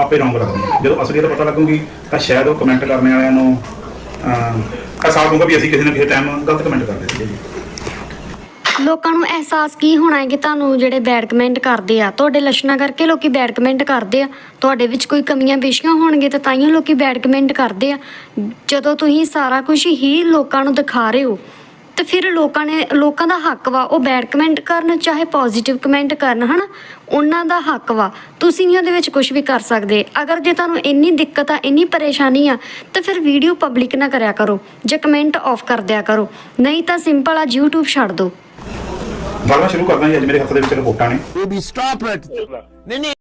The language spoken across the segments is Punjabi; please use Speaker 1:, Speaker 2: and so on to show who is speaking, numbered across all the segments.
Speaker 1: ਆਪੇ ਰੌਂਗ ਲੱਗਦੀ ਜਦੋਂ ਅਸਲੀਅਤ ਪਤਾ ਲੱਗੂਗੀ, ਤਾਂ ਸ਼ਾਇਦ ਉਹ ਕਮੈਂਟ ਕਰਨ ਵਾਲਿਆਂ ਨੂੰ ਅਹਿਸਾਸ ਹੋਊਗਾ ਵੀ ਅਸੀਂ ਕਿਸੇ ਨਾ ਕਿਸੇ ਟਾਈਮ ਗਲਤ ਕਮੈਂਟ ਕਰਦੇ ਸੀਗੇ ਜੀ।
Speaker 2: ਲੋਕਾਂ ਨੂੰ ਅਹਿਸਾਸ ਕੀ ਹੋਣਾ ਹੈ ਕਿ ਤੁਹਾਨੂੰ ਜਿਹੜੇ ਬੈਡ ਕਮੈਂਟ ਕਰਦੇ ਆ, ਤੁਹਾਡੇ ਲੱਛਣਾਂ ਕਰਕੇ ਲੋਕੀ ਬੈਡ ਕਮੈਂਟ ਕਰਦੇ ਆ? ਤੁਹਾਡੇ ਵਿੱਚ ਕੋਈ ਕਮੀਆਂ ਪੇਸ਼ੀਆਂ ਹੋਣਗੇ ਤਾਂ ਤਾਈਓ ਲੋਕੀ ਬੈਡ ਕਮੈਂਟ ਕਰਦੇ ਆ? ਜਦੋਂ ਤੁਸੀਂ ਸਾਰਾ ਕੁਝ ਹੀ ਲੋਕਾਂ ਨੂੰ ਦਿਖਾ ਰਹੇ ਹੋ ਤੇ ਫਿਰ ਲੋਕਾਂ ਨੇ ਲੋਕਾਂ ਦਾ ਹੱਕ ਵਾ ਉਹ ਬੈਡ ਕਮੈਂਟ ਕਰਨ ਚਾਹੇ ਪੋਜ਼ਿਟਿਵ ਕਮੈਂਟ ਕਰਨ ਹਨਾ? ਉਹਨਾਂ ਦਾ ਹੱਕ ਵਾ। ਤੁਸੀਂ ਨਹੀਂ ਉਹਦੇ ਵਿੱਚ ਕੁਝ ਵੀ ਕਰ ਸਕਦੇ। ਅਗਰ ਜੇ ਤੁਹਾਨੂੰ ਇੰਨੀ ਦਿੱਕਤ ਆ ਇੰਨੀ ਪਰੇਸ਼ਾਨੀ ਆ ਤਾਂ ਫਿਰ ਵੀਡੀਓ ਪਬਲਿਕ ਨਾ ਕਰਿਆ ਕਰੋ। ਜਾਂ ਕਮੈਂਟ ਆਫ ਕਰ ਦਿਆ ਕਰੋ। ਨਹੀਂ ਤਾਂ ਸਿੰਪਲ ਆ YouTube ਛੱਡ ਦਿਓ।
Speaker 1: ਮੈਂ ਸ਼ੁਰੂ ਕਰਦਾ ਜੀ ਅੱਜ ਮੇਰੇ ਹੱਥ ਦੇ ਵਿੱਚ ਰਿਪੋਰਟਾਂ ਨੇ।
Speaker 3: Baby, stop it. ਨਹੀਂ ਨਹੀਂ।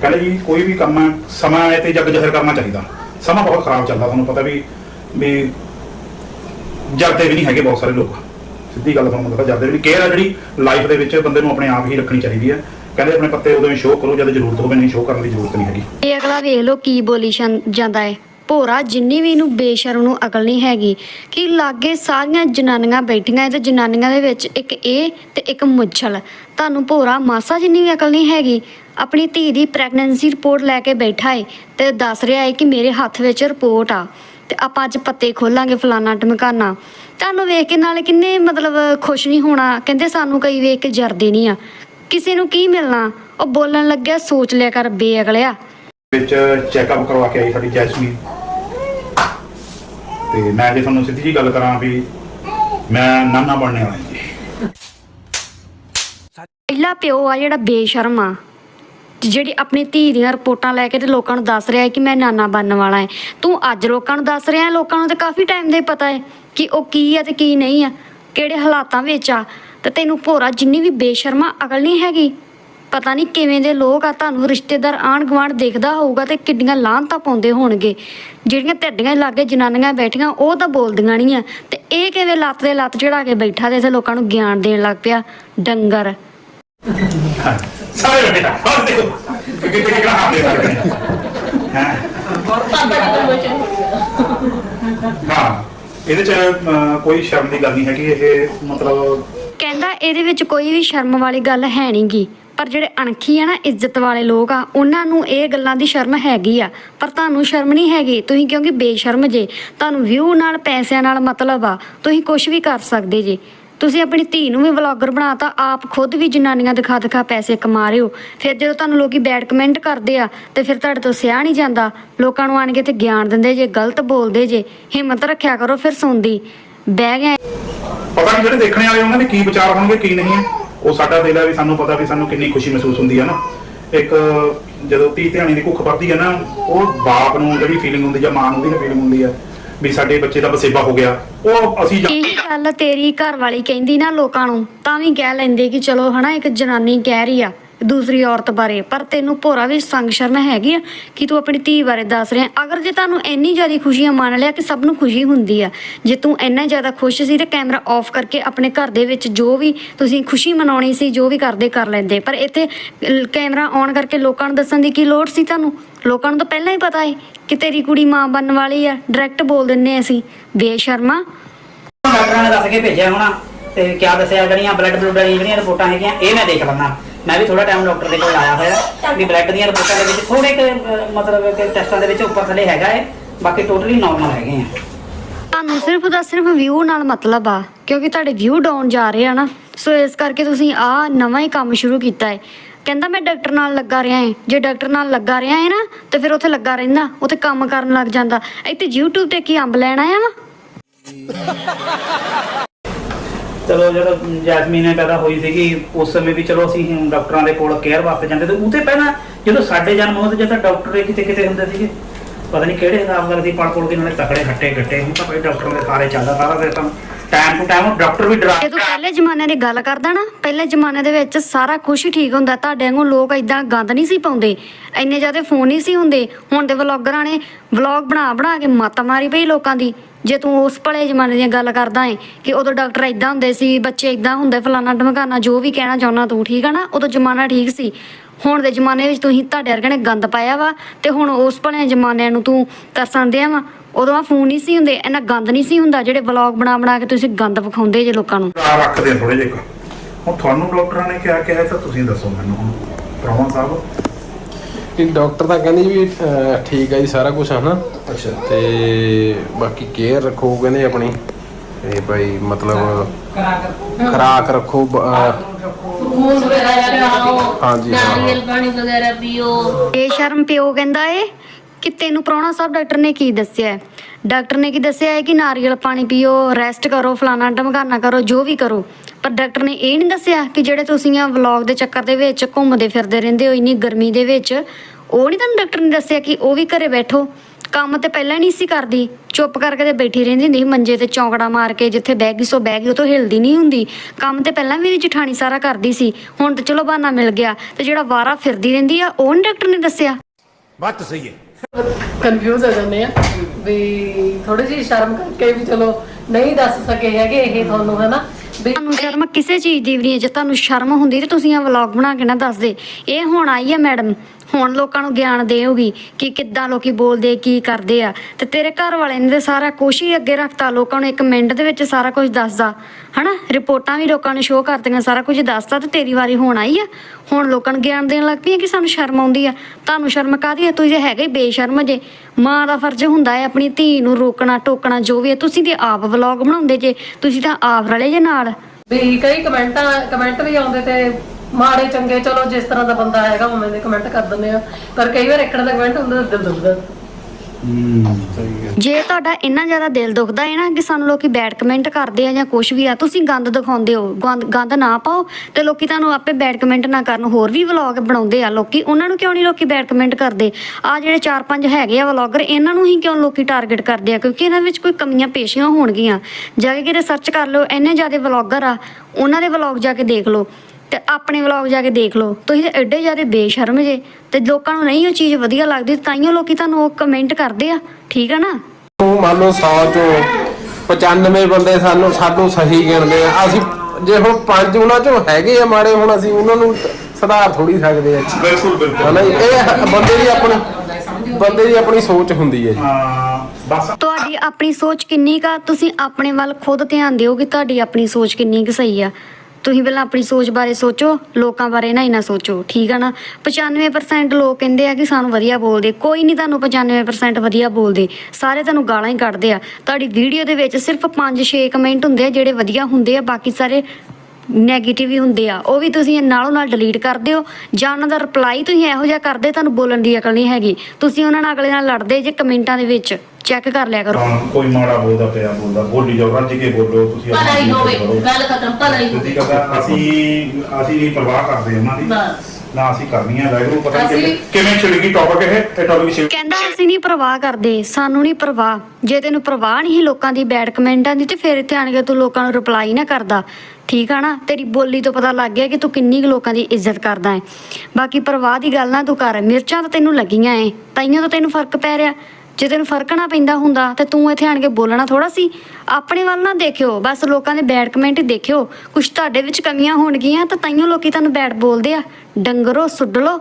Speaker 1: ਕਹਿੰਦੇ ਜੀ ਕੋਈ ਵੀ ਕੰਮ ਹੈ, ਸਮਾਂ ਆਏ ਤੇ ਜੱਗ ਜ਼ਹਿਰ ਕਰਨਾ ਚਾਹੀਦਾ। ਸਮਾਂ ਬਹੁਤ ਖਰਾਬ ਚੱਲਦਾ ਤੁਹਾਨੂੰ ਪਤਾ ਵੀ ਵੀ ਜਰਦੇ ਵੀ ਨਹੀਂ ਹੈਗੇ ਬਹੁਤ ਸਾਰੇ ਲੋਕ। ਸਿੱਧੀ ਗੱਲ ਤੁਹਾਨੂੰ ਪਤਾ ਜਰਦੇ ਵੀ ਨਹੀਂ। ਕੇਅਰ ਆ ਜਿਹੜੀ ਲਾਈਫ ਦੇ ਵਿੱਚ ਬੰਦੇ ਨੂੰ ਆਪਣੇ ਆਪ ਹੀ ਰੱਖਣੀ ਚਾਹੀਦੀ ਹੈ। ਕਹਿੰਦੇ ਆਪਣੇ ਪੱਤੇ ਉਦੋਂ ਹੀ ਸ਼ੋਅ ਕਰੋ, ਜਦ ਜ਼ਰੂਰਤ ਹੋਵੇ ਨਹੀਂ ਸ਼ੋਅ ਕਰਨ ਦੀ ਜ਼ਰੂਰਤ ਨਹੀਂ ਹੈਗੀ।
Speaker 2: ਇਹ ਅਗਲਾ ਵੇਖ ਲਓ ਕੀ ਬੋਲੀ ਜਾਂਦਾ ਹੈ। ਭੋਰਾ, ਜਿੰਨੀ ਵੀ ਇਹਨੂੰ ਬੇਸ਼ਰਮ ਨੂੰ ਅਕਲ ਨਹੀਂ ਹੈਗੀ ਕਿ ਲਾਗੇ ਸਾਰੀਆਂ ਜਨਾਨੀਆਂ ਬੈਠੀਆਂ ਇਹ ਜਨਾਨੀਆਂ ਦੇ ਵਿੱਚ ਇੱਕ ਇਹ ਤੇ ਇੱਕ ਮੁੱਛਲ। ਤੁਹਾਨੂੰ ਭੋਰਾ, ਮਾਸਾ ਜਿੰਨੀ ਵੀ ਅਕਲ ਨਹੀਂ ਹੈਗੀ, ਆਪਣੀ ਧੀ ਦੀ ਪ੍ਰੈਗਨੈਂਸੀ ਰਿਪੋਰਟ ਲੈ ਕੇ ਬੈਠਾ ਏ ਤੇ ਦੱਸ ਰਿਹਾ ਏ ਕਿ ਮੇਰੇ ਹੱਥ ਵਿੱਚ ਰਿਪੋਰਟ ਆ। ਤੇ ਆਪਾਂ ਅੱਜ ਪੱਤੇ ਖੋਲਾਂਗੇ ਫਲਾਨਾ ਟਮਕਾਨਾ। ਤੁਹਾਨੂੰ ਵੇਖ ਕੇ ਨਾਲੇ ਕਿੰਨੇ ਮਤਲਬ ਖੁਸ਼ ਨਹੀਂ ਹੋਣਾ। ਕਹਿੰਦੇ ਸਾਨੂੰ ਕਈ ਵੇਖ ਕੇ ਜਰਦੇ ਨਹੀਂ ਆ। ਕਿਸੇ ਨੂੰ ਕੀ ਮਿਲਣਾ? ਉਹ ਬੋਲਣ ਲੱਗਿਆ ਸੋਚ ਲਿਆ ਕਰ ਬੇਅਕਲਿਆ
Speaker 1: ਵਿੱਚ ਚੈੱਕਅਪ ਕਰਵਾ ਕੇ ਆਈ ਸਾਡੀ ਜੈਸਮੀਨ ਤੇ ਮੈਂ ਜੇ ਤੁਹਾਨੂੰ ਸਿੱਧੀ ਜੀ ਗੱਲ ਕਰਾਂ ਵੀ ਮੈਂ ਨਾਨਾ ਬਣਨੇ ਵਾਲਾ ਜੀ।
Speaker 2: ਪਹਿਲਾ ਪਿਓ ਆ ਜਿਹੜਾ ਬੇਸ਼ਰਮ ਆ। ਜਿਹੜੀ ਆਪਣੀ ਧੀ ਦੀਆਂ ਰਿਪੋਰਟਾਂ ਲੈ ਕੇ ਤੇ ਲੋਕਾਂ ਨੂੰ ਦੱਸ ਰਿਹਾ ਹੈ ਕਿ ਮੈਂ ਨਾਨਾ ਬਣਨ ਵਾਲਾ ਹੈ। ਤੂੰ ਅੱਜ ਲੋਕਾਂ ਨੂੰ ਦੱਸ ਰਿਹਾ ਹੈ, ਲੋਕਾਂ ਨੂੰ ਤਾਂ ਕਾਫੀ ਟਾਈਮ ਦਾ ਹੀ ਪਤਾ ਹੈ ਕਿ ਉਹ ਕੀ ਆ ਤੇ ਕੀ ਨਹੀਂ ਆ ਕਿਹੜੇ ਹਾਲਾਤਾਂ ਵਿੱਚ ਆ। ਤੇ ਤੈਨੂੰ ਭੋਰਾ ਜਿੰਨੀ ਵੀ ਬੇਸ਼ਰਮਾ ਅਕਲ ਨਹੀਂ ਹੈਗੀ, ਪਤਾ ਨਹੀਂ ਕਿਵੇਂ ਦੇ ਲੋਕ ਆ, ਤੁਹਾਨੂੰ ਰਿਸ਼ਤੇਦਾਰ ਆਣ ਗੁਆਂਢ ਦੇਖਦਾ ਹੋਊਗਾ ਤੇ ਕਿੱਡੀਆਂ ਲਾਹਨਤਾਂ ਪਾਉਂਦੇ ਹੋਣਗੇ। ਜਿਹੜੀਆਂ ਤੁਹਾਡੀਆਂ ਲਾਗੇ ਜਨਾਨੀਆਂ ਬੈਠੀਆਂ, ਉਹ ਤਾਂ ਬੋਲਦੀਆਂ ਨਹੀਂ ਆ। ਤੇ ਇਹ ਕਿਵੇਂ ਲੱਤ ਦੇ ਲੱਤ ਚੜਾ ਕੇ ਬੈਠਾ ਤੇ ਇੱਥੇ ਲੋਕਾਂ ਨੂੰ ਗਿਆਨ ਦੇਣ ਲੱਗ ਪਿਆ, ਡੰਗਰ।
Speaker 1: ਸਾਰੇ ਬੇਟਾ ਬਸ ਦੇਖੋ ਕਿ ਕਿ ਕਿਹੜਾ ਹਾਲ ਦੇ ਸਕਦੇ ਹਾਂ ਹਾਂ ਇਹਦੇ ਚ ਕੋਈ ਸ਼ਰਮ ਦੀ ਗੱਲ ਨਹੀਂ ਹੈਗੀ, ਇਹ ਮਤਲਬ
Speaker 2: ਕਹਿੰਦਾ ਇਹਦੇ ਵਿੱਚ ਕੋਈ ਵੀ ਸ਼ਰਮ ਵਾਲੀ ਗੱਲ ਹੈ ਨਹੀਂਗੀ ਪਰ ਜਿਹੜੇ ਅਣਖੀ ਆ ਨਾ, ਇੱਜ਼ਤ ਵਾਲੇ ਲੋਕ ਆ, ਉਹਨਾਂ ਨੂੰ ਇਹ ਗੱਲਾਂ ਦੀ ਸ਼ਰਮ ਹੈਗੀ ਆ। ਪਰ ਤੁਹਾਨੂੰ ਸ਼ਰਮ ਨਹੀਂ ਹੈਗੀ, ਤੁਸੀਂ ਕਿਉਂਕਿ ਬੇਸ਼ਰਮ ਜੇ। ਤੁਹਾਨੂੰ ਵਿਊ ਨਾਲ, ਪੈਸਿਆਂ ਨਾਲ ਮਤਲਬ ਆ, ਤੁਸੀਂ ਕੁਝ ਵੀ ਕਰ ਸਕਦੇ ਜੇ। ਤੁਸੀਂ ਆਪਣੀ ਧੀ ਨੂੰ ਵੀ ਵਲੌਗਰ ਬਣਾਤਾ ਆਪ ਖੁਦ ਵੀ ਜਨਾਨੀਆਂ ਦਿਖਾ ਦਿਖਾ ਪੈਸੇ ਕਮਾ ਰਹੇ ਹੋ ਫਿਰ ਜਦੋਂ ਤੁਹਾਨੂੰ ਲੋਕੀ ਬੈਡ ਕਮੈਂਟ ਕਰਦੇ ਆ, ਤੇ ਫਿਰ ਤੁਹਾਡੇ ਤੋਂ ਸਿਆ ਨਹੀਂ ਜਾਂਦਾ। ਲੋਕਾਂ ਨੂੰ ਆਣ ਕੇ ਤੇ ਗਿਆਨ ਦਿੰਦੇ ਜੇ, ਗਲਤ ਬੋਲਦੇ ਜੇ। ਹਿੰਮਤ ਰੱਖਿਆ ਕਰੋ, ਫਿਰ ਸੁਣਦੀ ਬਹਿ ਗਏ।
Speaker 1: ਪਤਾ ਨਹੀਂ ਜਿਹੜੇ ਦੇਖਣੇ ਵਾਲੇ ਉਹਨਾਂ ਦੇ ਕੀ ਵਿਚਾਰ ਹੋਣਗੇ, ਕੀ ਨਹੀਂ। ਉਹ ਸਾਡਾ ਦਿਲ ਹੈ ਵੀ ਸਾਨੂੰ ਪਤਾ ਵੀ ਸਾਨੂੰ ਕਿੰਨੀ ਖੁਸ਼ੀ ਮਹਿਸੂਸ ਹੁੰਦੀ ਹੈ ਨਾ। ਇੱਕ ਜਦੋਂ ਧੀ ਧਿਆਣੀ ਦੀ ਭੁੱਖ ਵੱਧਦੀ ਹੈ ਨਾ, ਉਹ ਬਾਪ ਨੂੰ ਜਿਹੜੀ ਫੀਲਿੰਗ ਹੁੰਦੀ ਜਾਂ ਮਾਂ ਨੂੰ ਵੀ ਫੀਲਿੰਗ ਹੁੰਦੀ ਆ। ਵੀ ਸਾਡੇ ਬੱਚੇ ਦਾ ਵਸੇਬਾ ਹੋ ਗਿਆ। ਉਹ ਅਸੀਂ ਜਾ-
Speaker 2: ਇਹ ਗੱਲ ਤੇਰੀ ਘਰ ਵਾਲੀ ਕਹਿੰਦੀ ਨਾ ਲੋਕਾਂ ਨੂੰ, ਤਾਂ ਵੀ ਕਹਿ ਲੈਂਦੇ ਕਿ ਚਲੋ ਹਨਾ, ਇੱਕ ਜਨਾਨੀ ਕਹਿ ਰਹੀ ਆ। ਦੂਸਰੀ ਔਰਤ ਬਾਰੇ। ਪਰ ਤੈਨੂੰ ਭੋਰਾ ਵੀ ਸੰਗ ਸ਼ਰਮ ਹੈਗੀ ਆ ਕਿ ਤੂੰ ਆਪਣੀ ਧੀ ਬਾਰੇ ਦੱਸ ਰਿਹਾ। ਅਗਰ ਜੇ ਤੁਹਾਨੂੰ ਇੰਨੀ ਜ਼ਿਆਦਾ ਖੁਸ਼ੀਆਂ ਮੰਨ ਲਿਆ ਕਿ ਸਭ ਨੂੰ ਖੁਸ਼ੀ ਹੁੰਦੀ ਆ, ਜੇ ਤੂੰ ਇੰਨਾ ਜ਼ਿਆਦਾ ਖੁਸ਼ ਸੀ ਤੇ ਕੈਮਰਾ ਆਫ ਕਰਕੇ ਆਪਣੇ ਘਰ ਦੇ ਵਿੱਚ ਜੋ ਵੀ ਤੁਸੀਂ ਖੁਸ਼ੀ ਮਨਾਉਣੀ ਸੀ, ਜੋ ਵੀ ਕਰਦੇ ਕਰ ਲੈਂਦੇ। ਪਰ ਇੱਥੇ ਕੈਮਰਾ ਔਨ ਕਰਕੇ ਲੋਕਾਂ ਨੂੰ ਦੱਸਣ ਦੀ ਕੀ ਲੋੜ ਸੀ ਤੁਹਾਨੂੰ? ਲੋਕਾਂ ਨੂੰ ਤਾਂ ਪਹਿਲਾਂ ਹੀ ਪਤਾ ਹੈ ਕਿ ਤੇਰੀ ਕੁੜੀ ਮਾਂ ਬਣਨ ਵਾਲੀ ਆ। ਡਾਇਰੈਕਟ ਬੋਲ ਦਿੰਨੇ ਅਸੀਂ। ਬੇਸ਼ਰਮਾ।
Speaker 4: ਡਾਕਟਰਾਂ ਨੇ ਦੱਸ ਕੇ ਭੇਜਿਆ ਹੋਣਾ ਤੇ ਕਿਆ ਦੱਸਿਆ, ਜਿਹੜੀਆਂ ਬਲੱਡ ਬਲੂਡ ਵਾਲੀ ਜਿਹੜੀਆਂ ਰਿਪੋਰਟਾਂ ਹੈਗੀਆਂ, ਇਹ ਮੈਂ ਦੇਖ ਲੈਣਾ ਮੈਂ ਵੀ ਥੋੜਾ ਟਾਈਮ ਡਾਕਟਰ ਦੇ ਕੋਲ ਆਇਆ ਹੋਇਆ। ਵੀ ਬਲੱਡ ਦੀਆਂ ਰਿਪੋਰਟਾਂ ਦੇ ਵਿੱਚ ਥੋੜੇ ਕੁ, ਮਤਲਬ ਕਿ ਟੈਸਟਾਂ ਦੇ ਵਿੱਚ ਉੱਪਰ ਥੱਲੇ ਹੈਗਾ ਹੈ ਬਾਕੀ ਟੋਟਲੀ ਨਾਰਮਲ ਹੈਗੇ ਆ।
Speaker 2: ਤੁਹਾਨੂੰ ਸਿਰਫ ਦਾ ਸਿਰਫ ਵਿਊ ਨਾਲ ਮਤਲਬ ਆ ਕਿਉਂਕਿ ਤੁਹਾਡੇ ਵਿਊ ਡਾਊਨ ਜਾ ਰਹੇ ਆ ਨਾ। ਸੋ ਇਸ ਕਰਕੇ ਤੁਸੀਂ ਆ ਨਵਾਂ ਹੀ ਕੰਮ ਸ਼ੁਰੂ ਕੀਤਾ ਹੈ ਕਹਿੰਦਾ ਮੈਂ ਡਾਕਟਰ ਨਾਲ ਲੱਗਾ ਰਿਹਾ ਹਾਂ ਜੇ ਡਾਕਟਰ ਨਾਲ ਲੱਗਾ ਰਿਹਾ ਹੈ ਨਾ ਤੇ ਫਿਰ ਉੱਥੇ ਲੱਗਾ ਰਹਿੰਦਾ ਉੱਥੇ ਕੰਮ ਕਰਨ ਲੱਗ ਜਾਂਦਾ। ਇੱਥੇ YouTube ਤੇ ਕੀ ਅੰਬ ਲੈਣ ਆਇਆ ਵਾ?
Speaker 4: ਚਲੋ ਜਦੋਂ ਜੈਸਮੀਨ ਪੈਦਾ ਹੋਈ ਸੀਗੀ, ਉਸ ਸਮੇਂ ਵੀ ਚਲੋ ਅਸੀਂ ਡਾਕਟਰਾਂ ਦੇ ਕੋਲ ਕੇਅਰ ਵਾਸਤੇ ਜਾਂਦੇ ਤੇ ਉਤੇ ਪਹਿਲਾਂ ਜਦੋਂ ਸਾਡੇ ਜਨਮ ਹੋਏ ਤੇ ਜਦੋਂ ਡਾਕਟਰ ਕਿਤੇ ਕਿਤੇ ਹੁੰਦੇ ਸੀਗੇ, ਪਤਾ ਨਹੀਂ ਕਿਹੜੇ ਹਿਸਾਬ ਨਾਲ ਸੀ ਪੜ ਪੜ ਕੇ ਨਾਲੇ ਤਕੜੇ ਹੱਟੇ ਗੱਟੇ ਹੁਣ ਤਾਂ ਭਾਈ ਡਾਕਟਰ ਦੇ ਸਾਰੇ ਚੱਲਦਾ ਸਾਰਾ ਫਿਰ ਤਾਂ ਟਾਈਮ ਟੂ ਟਾਈਮ ਡਾਕਟਰ ਵੀ ਡਰਾ
Speaker 2: ਜੇ ਤੂੰ ਪਹਿਲੇ ਜ਼ਮਾਨੇ ਦੀ ਗੱਲ ਕਰਦਾ ਨਾ, ਪਹਿਲੇ ਜ਼ਮਾਨੇ ਦੇ ਵਿੱਚ ਸਾਰਾ ਕੁਝ ਠੀਕ ਹੁੰਦਾ, ਤੁਹਾਡੇ ਵਾਂਗੂ ਲੋਕ ਇਦਾਂ ਗੰਦ ਨਹੀਂ ਸੀ ਪਾਉਂਦੇ, ਇੰਨੇ ਜ਼ਿਆਦਾ ਫੋਨ ਨਹੀਂ ਸੀ ਹੁੰਦੇ। ਹੁਣ ਦੇ ਵਲੌਗਰਾਂ ਨੇ ਵਲੌਗ ਬਣਾ ਬਣਾ ਕੇ ਮੱਤ ਮਾਰੀ ਪਈ ਲੋਕਾਂ ਦੀ। ਜੇ ਤੂੰ ਉਸ ਭਲੇ ਜ਼ਮਾਨੇ ਦੀਆਂ ਗੱਲ ਕਰਦਾ ਏ, ਕਿ ਉਦੋਂ ਡਾਕਟਰ ਇਦਾਂ ਹੁੰਦੇ ਸੀ, ਬੱਚੇ ਇਦਾਂ ਹੁੰਦੇ ਫਲਾਣਾ ਢਮਕਾਨਾ, ਜੋ ਵੀ ਕਹਿਣਾ ਚਾਹੁੰਦਾ ਤੂੰ, ਠੀਕ ਆ ਨਾ? ਉਦੋਂ ਜ਼ਮਾਨਾ ਠੀਕ ਸੀ। ਹੁਣ ਦੇ ਜ਼ਮਾਨੇ ਵਿੱਚ ਤੁਸੀਂ ਤੁਹਾਡੇ ਵਰਗੇ ਨੇ ਗੰਦ ਪਾਇਆ ਵਾ, ਤੇ ਹੁਣ ਉਸ ਭਲੇ ਜ਼ਮਾਨਿਆਂ ਨੂੰ ਤੂੰ ਤਰਸਣ ਦਿਆ ਵਾ। ਉਦੋਂ ਆ ਫੋਨ ਨਹੀਂ ਸੀ ਹੁੰਦੇ ਇੰਨਾ ਗੰਦ ਨਹੀਂ ਸੀ ਹੁੰਦਾ ਜਿਹੜੇ ਵਲੌਗ ਬਣਾ ਬਣਾ ਕੇ ਤੁਸੀਂ ਗੰਦ ਵਿਖਾਉਂਦੇ ਜੇ ਲੋਕਾਂ ਨੂੰ।
Speaker 1: ਵਿਚਾਰ ਰੱਖਦੇ ਆ ਥੋੜੇ ਜਿਹਾ ਹੁਣ ਤੁਹਾਨੂੰ ਡਾਕਟਰਾਂ ਨੇ ਕਿਹਾ ਕਿਹਾ ਤਾਂ ਤੁਸੀਂ ਦੱਸੋ ਮੈਨੂੰ ਹੁਣ। ਪ੍ਰੋਮਾ ਸਾਹਿਬ?
Speaker 5: ਕਿ ਡਾਕਟਰ ਤਾਂ ਕਹਿੰਦੇ ਵੀ ਅਹ, ਠੀਕ ਹੈ ਜੀ ਸਾਰਾ ਕੁਝ ਹਨਾ?
Speaker 1: ਅੱਛਾ।
Speaker 5: ਤੇ ਬਾਕੀ ਕੇਅਰ ਰੱਖੋ ਕਹਿੰਦੇ ਆਪਣੀ। ਤੇ ਭਾਈ ਮਤਲਬ ਖਰਾਕ ਰੱਖੋ ਬ- ਅਹ,
Speaker 6: ਫਰੂਟ ਵਗੈਰਾ ਖਾਓ
Speaker 5: ਹਾਂਜੀ, ਹਾਂ, ਹਾਂ।
Speaker 6: ਨਾਰੀਅਲ ਪਾਣੀ ਵਗੈਰਾ ਪੀਓ।
Speaker 2: ਬੇਸ਼ਰਮ ਪਿਓ ਕਹਿੰਦਾ ਏ ਕਿ ਤੈਨੂੰ ਪ੍ਰਾਹੁਣਾ ਸਾਹਿਬ ਡਾਕਟਰ ਨੇ ਕੀ ਦੱਸਿਆ ਹੈ? ਡਾਕਟਰ ਨੇ ਕੀ ਦੱਸਿਆ ਹੈ ਕਿ ਨਾਰੀਅਲ ਪਾਣੀ ਪੀਓ ਰੈਸਟ ਕਰੋ, ਫਲਾਣਾ ਢਮਕਾਨਾ ਕਰੋ, ਜੋ ਵੀ ਕਰੋ। ਪਰ ਡਾਕਟਰ ਨੇ ਇਹ ਨਹੀਂ ਦੱਸਿਆ ਕਿ ਜਿਹੜੇ ਤੁਸੀਂ ਆ ਵਲੌਗ ਦੇ ਚੱਕਰ ਦੇ ਵਿੱਚ ਘੁੰਮਦੇ ਫਿਰਦੇ ਰਹਿੰਦੇ ਹੋ, ਇੰਨੀ ਗਰਮੀ ਦੇ ਵਿੱਚ, ਉਹ ਨਹੀਂ ਤੁਹਾਨੂੰ ਡਾਕਟਰ ਨੇ ਦੱਸਿਆ ਕਿ ਉਹ ਵੀ ਘਰੇ ਬੈਠੋ। ਕੰਮ ਤੇ ਪਹਿਲਾਂ ਨਹੀਂ ਸੀ ਕਰਦੀ। ਚੁੱਪ ਕਰਕੇ ਤੇ ਬੈਠੀ ਰਹਿੰਦੀ ਹੁੰਦੀ ਸੀ, ਮੰਜੇ ਤੇ ਚੌਂਕੜਾ ਮਾਰ ਕੇ, ਜਿੱਥੇ ਬਹਿ ਗਈ ਸੋ ਬਹਿ ਗਈ, ਉਹ ਤੋਂ ਹਿਲਦੀ ਨਹੀਂ ਹੁੰਦੀ। ਕੰਮ ਤੇ ਪਹਿਲਾਂ ਮੇਰੀ ਜਠਾਣੀ ਸਾਰਾ ਕਰਦੀ ਸੀ। ਹੁਣ ਤੇ ਚਲੋ ਬਹਾਨਾ ਮਿਲ ਗਿਆ। ਤੇ ਜਿਹੜਾ ਵਾਰਾ ਫਿਰਦੀ ਰਹਿੰਦੀ ਆ, ਉਹ ਨਹੀਂ ਡਾਕਟਰ ਨੇ ਦੱਸਿਆ।
Speaker 3: ਬਾਤ ਸਹੀ ਹੈ।
Speaker 7: ਕਨਫਿਊਜ਼ ਹੋ ਜਾਂਦੇ ਆ ਵੀ ਥੋੜੀ ਜਿਹੀ ਸ਼ਰਮ ਕਰਕੇ ਵੀ ਚਲੋ ਨਹੀਂ ਦੱਸ ਸਕੇ ਹੈਗੇ ਇਹ ਤੁਹਾਨੂੰ, ਹਨਾ?
Speaker 2: ਤੁਹਾਨੂੰ ਸ਼ਰਮ ਕਿਸੇ ਚੀਜ਼ ਦੀ ਵੀ ਨਹੀਂ ਹੈ। ਜੇ ਤੁਹਾਨੂੰ ਸ਼ਰਮ ਹੁੰਦੀ ਤੇ ਤੁਸੀਂ ਆ ਵਲੌਗ ਬਣਾ ਕੇ ਨਾ ਦੱਸਦੇ ਇਹ ਹੁਣ ਆਈ ਹੈ ਮੈਡਮ। ਹੁਣ ਲੋਕਾਂ ਨੂੰ ਗਿਆਨ ਦੇਊਗੀ ਕਿ ਕਿੱਦਾਂ ਲੋਕੀ ਬੋਲਦੇ, ਕੀ ਕਰਦੇ ਆ। ਤੇ ਤੇਰੇ ਘਰ ਵਾਲੇ ਨੇ ਤੇ ਸਾਰਾ ਕੁਝ ਹੀ ਅੱਗੇ ਰੱਖਤਾ। ਲੋਕਾਂ ਨੂੰ ਇੱਕ ਮਿੰਟ ਦੇ ਵਿੱਚ ਸਾਰਾ ਕੁਝ ਦੱਸਦਾ। ਹਨਾ? ਰਿਪੋਰਟਾਂ ਵੀ ਲੋਕਾਂ ਨੂੰ ਸ਼ੋਅ ਕਰਦੀਆਂ ਸਾਰਾ ਕੁਝ ਦੱਸਦਾ ਤੇ ਤੇਰੀ ਵਾਰੀ ਹੁਣ ਆਈ ਆ। ਹੁਣ ਲੋਕਾਂ ਨੂੰ ਗਿਆਨ ਦੇਣ ਲੱਗ ਪਈ ਆ ਕਿ ਸਾਨੂੰ ਸ਼ਰਮ ਆਉਂਦੀ ਆ। ਤੁਹਾਨੂੰ ਸ਼ਰਮ ਕਾਹਦੀ ਆ? ਤੁਸੀਂ ਹੈਗੇ ਹੀ ਬੇਸ਼ਰਮ ਜੇ। ਮਾਂ ਦਾ ਫਰਜ਼ ਹੁੰਦਾ ਹੈ ਆਪਣੀ ਧੀ ਨੂੰ ਰੋਕਣਾ, ਟੋਕਣਾ, ਜੋ ਵੀ ਹੈ ਤੁਸੀਂ ਤੇ ਆਪ ਵਲੌਗ ਬਣਾਉਂਦੇ ਜੇ, ਤੁਸੀਂ ਤਾਂ ਆਪ ਰਲੇ ਜੇ ਨਾਲ।
Speaker 7: ਵੀ ਕਈ ਕਮੈਂਟਾਂ ਕਮੈਂਟ ਵੀ ਆਉਂਦੇ ਤੇ ਮਾੜੇ, ਚੰਗੇ, ਚਲੋ ਜਿਸ ਤਰ੍ਹਾਂ ਦਾ ਬੰਦਾ ਹੈਗਾ ਉਵੇਂ ਦੇ ਕਮੈਂਟ ਕਰ ਦਿੰਦੇ ਆ। ਪਰ ਕਈ ਵਾਰ ਇੱਕੜ ਦਾ ਕਮੈਂਟ ਹੁੰਦਾ ਤਾਂ ਦਿਲ ਦੁਖਦਾ।
Speaker 2: ਜੇ ਤੁਹਾਡਾ ਇੰਨਾ ਜ਼ਿਆਦਾ ਦਿਲ ਦੁਖਦਾ ਹੈ ਨਾ ਕਿ ਸਾਨੂੰ ਲੋਕੀ ਬੈਡ ਕਮੈਂਟ ਕਰਦੇ ਆ ਜਾਂ ਕੁਝ ਵੀ ਆ, ਤੁਸੀਂ ਗੰਦ ਦਿਖਾਉਂਦੇ ਹੋ, ਗੰਦ ਗੰਦ ਨਾ ਪਾਓ ਤੇ ਲੋਕੀ ਤੁਹਾਨੂੰ ਆਪੇ ਬੈਡ ਕਮੈਂਟ ਨਾ ਕਰਨ। ਹੋਰ ਵੀ ਵਲੌਗ ਬਣਾਉਂਦੇ ਆ ਲੋਕੀ, ਉਹਨਾਂ ਨੂੰ ਕਿਉਂ ਨਹੀਂ ਲੋਕੀ ਬੈਡ ਕਮੈਂਟ ਕਰਦੇ? ਆ ਜਿਹੜੇ 4-5 ਹੈਗੇ ਆ ਵਲੌਗਰ ਇਹਨਾਂ ਨੂੰ ਹੀ ਕਿਉਂ ਲੋਕੀ ਟਾਰਗੇਟ ਕਰਦੇ ਆ? ਕਿਉਂਕਿ ਇਹਨਾਂ ਵਿੱਚ ਕੋਈ ਕਮੀਆਂ ਪੇਸ਼ੀਆਂ ਹੋਣਗੀਆਂ। ਜਾ ਕੇ ਸਰਚ ਕਰ ਲਓ, ਇੰਨੇ ਜ਼ਿਆਦਾ ਵਲੌਗਰ ਆ, ਉਹਨਾਂ ਦੇ ਵਲੌਗ ਜਾ ਕੇ ਦੇਖ ਲਓ। ਤੇ ਆਪਣੇ ਵਲੌਗ ਜਾ ਕੇ ਦੇਖ ਲਓ। ਤੁਸੀਂ ਤਾਂ ਐਡੇ ਜ਼ਿਆਦਾ ਬੇਸ਼ਰਮ ਜੇ ਤੇ ਲੋਕਾਂ ਨੂੰ ਨਹੀਂ ਉਹ ਚੀਜ਼ ਵਧੀਆ ਲੱਗਦੀ ਤਾਈਓ ਲੋਕੀ ਤੁਹਾਨੂੰ ਉਹ ਕਮੈਂਟ ਕਰਦੇ ਆ। ਠੀਕ ਆ ਨਾ?
Speaker 5: ਉਹ ਮੰਨ ਲਓ 100 ਚੋਂ 95 ਬੰਦੇ ਸਾਨੂੰ ਸਾਨੂੰ ਸਹੀ ਗਿਣਦੇ ਆ। ਅਸੀਂ ਜੇ ਹੁਣ ਪੰਜ ਉਹਨਾਂ ਚੋਂ ਹੈਗੇ ਆ ਮਾੜੇ ਹੁਣ ਅਸੀਂ ਉਹਨਾਂ ਨੂੰ ਸੁਧਾਰ ਥੋੜੀ ਸਕਦੇ ਆ।
Speaker 1: ਬਿਲਕੁਲ ਬਿਲਕੁਲ।
Speaker 5: ਹਨਾ ਜੀ? ਇਹ ਬੰਦੇ ਦੀ ਆਪਣੀ ਬੰਦੇ ਦੀ ਆਪਣੀ ਸੋਚ ਹੁੰਦੀ ਹੈ ਜੀ।
Speaker 1: ਹਾਂ ਬਸ।
Speaker 2: ਤੁਹਾਡੀ ਆਪਣੀ ਸੋਚ ਕਿੰਨੀ ਕਾ ਤੁਸੀਂ ਆਪਣੇ ਵੱਲ ਖੁਦ ਧਿਆਨ ਦਿਓ ਕਿ ਤੁਹਾਡੀ ਆਪਣੀ ਸੋਚ ਕਿੰਨੀ ਕੁ ਸਹੀ ਆ। ਤੁਸੀਂ ਪਹਿਲਾਂ ਆਪਣੀ ਸੋਚ ਬਾਰੇ ਸੋਚੋ, ਲੋਕਾਂ ਬਾਰੇ ਨਾ ਇੰਨਾ ਸੋਚੋ, ਠੀਕ ਆ ਨਾ? 95% ਲੋਕ ਕਹਿੰਦੇ ਆ ਕਿ ਸਾਨੂੰ ਵਧੀਆ ਬੋਲਦੇ। ਕੋਈ ਨਹੀਂ ਤੁਹਾਨੂੰ 95% ਵਧੀਆ ਬੋਲਦੇ। ਸਾਰੇ ਤੁਹਾਨੂੰ ਗਾਲਾਂ ਹੀ ਕੱਢਦੇ ਆ। ਤੁਹਾਡੀ ਵੀਡੀਓ ਦੇ ਵਿੱਚ ਸਿਰਫ 5-6 ਕਮੈਂਟ ਹੁੰਦੇ ਆ ਜਿਹੜੇ ਵਧੀਆ ਹੁੰਦੇ ਆ, ਬਾਕੀ ਸਾਰੇ ਨੈਗੇਟਿਵ ਹੀ ਹੁੰਦੇ ਆ। ਉਹ ਵੀ ਤੁਸੀਂ ਨਾਲੋਂ ਨਾਲ ਡਿਲੀਟ ਕਰ ਦਿਓ। ਜਾਂ ਉਹਨਾਂ ਦਾ ਰਿਪਲਾਈ ਤੁਸੀਂ ਇਹੋ ਜਿਹਾ ਕਰਦੇ ਤੁਹਾਨੂੰ ਬੋਲਣ ਦੀ ਅਕਲ ਨਹੀਂ ਹੈਗੀ। ਤੁਸੀਂ ਉਹਨਾਂ ਨਾਲ ਅਗਲੇ ਨਾਲ ਲੜਦੇ ਜੇ ਕਮੈਂਟਾਂ ਦੇ ਵਿੱਚ। ਚੈੱਕ ਕਰ ਲਿਆ ਕਰੋ।
Speaker 1: ਹਾਂ, ਕੋਈ ਮਾੜਾ ਬੋਲਦਾ ਪਿਆ ਬੋਲਦਾ। ਬੋਲੀ ਜਾਓ ਰੱਜ ਕੇ ਬੋਲੋ ਤੁਸੀਂ
Speaker 6: ਹੋਵੇ
Speaker 1: ਕਰੋ।
Speaker 6: ਗੱਲ ਖਤਮ ਭਲਾਈ
Speaker 1: ਤੁਸੀਂ
Speaker 6: ਹੋਵੇ।
Speaker 1: ਕਹਿੰਦਾ ਅਸੀਂ ਅਸੀਂ ਨਹੀਂ ਪਰਵਾਹ ਕਰਦੇ ਉਹਨਾਂ ਦੀ।
Speaker 6: ਬਸ।
Speaker 1: ਨਾ ਅਸੀਂ ਕਰਨੀ ਆ ਵੈਗਰੂ ਪਤਾ ਨਹੀਂ
Speaker 7: ਅਸੀਂ-
Speaker 1: ਕਿਵੇਂ- ਕਿਵੇਂ ਛਿੜਕੀ ਟੌਪਿਕ ਇਹ ਇਹ ਟੌਪਿਕ ਛਿੜ
Speaker 2: ਕਹਿੰਦਾ ਅਸੀਂ ਨਹੀਂ ਪ੍ਰਵਾਹ ਕਰਦੇ ਸਾਨੂੰ ਨਹੀਂ ਪ੍ਰਵਾਹ। ਜੇ ਤੈਨੂੰ ਪ੍ਰਵਾਹ ਨਹੀਂ ਲੋਕਾਂ ਦੀ ਬੈਡ ਕਮੈਂਟਾਂ ਦੀ ਤੇ ਫਿਰ ਇੱਥੇ ਆਣ ਕੇ ਤੂੰ ਲੋਕਾਂ ਨੂੰ ਰਿਪਲਾਈ ਨਾ ਕਰਦਾ। ਠੀਕ ਆ ਨਾ? ਤੇਰੀ ਬੋਲੀ ਤੋਂ ਪਤਾ ਲੱਗ ਗਿਆ ਕਿ ਤੂੰ ਕਿੰਨੀ ਕੁ ਲੋਕਾਂ ਦੀ ਇੱਜ਼ਤ ਕਰਦਾ ਹੈ ਬਾਕੀ ਪ੍ਰਵਾਹ ਦੀ ਗੱਲ ਨਾ ਤੂੰ ਕਰ ਮਿਰਚਾਂ ਤਾਂ ਤੈਨੂੰ ਲੱਗੀਆਂ ਏ ਤਾਈਆਂ ਤਾਂ ਤੈਨੂੰ ਫ਼ਰਕ ਪੈ ਰਿਹਾ। ਜੇ ਤੈਨੂੰ ਫ਼ਰਕ ਨਾ ਪੈਂਦਾ ਹੁੰਦਾ ਤੇ ਤੂੰ ਇੱਥੇ ਆਣ ਕੇ ਬੋਲਣਾ ਥੋੜਾ ਸੀ। ਆਪਣੇ ਵੱਲ ਨਾ ਦੇਖਿਓ ਬਸ ਲੋਕਾਂ ਦੇ ਬੈਡ ਕਮੈਂਟ ਹੀ ਦੇਖਿਓ। ਕੁਛ ਤੁਹਾਡੇ ਵਿੱਚ ਕਮੀਆਂ ਹੋਣਗੀਆਂ ਤਾਂ ਤਾਈਓ ਲੋਕੀ ਤੁਹਾਨੂੰ ਬੈਡ ਬੋਲਦੇ ਆ। ਡੰਗਰੋ ਸੁੱਡ ਲੋ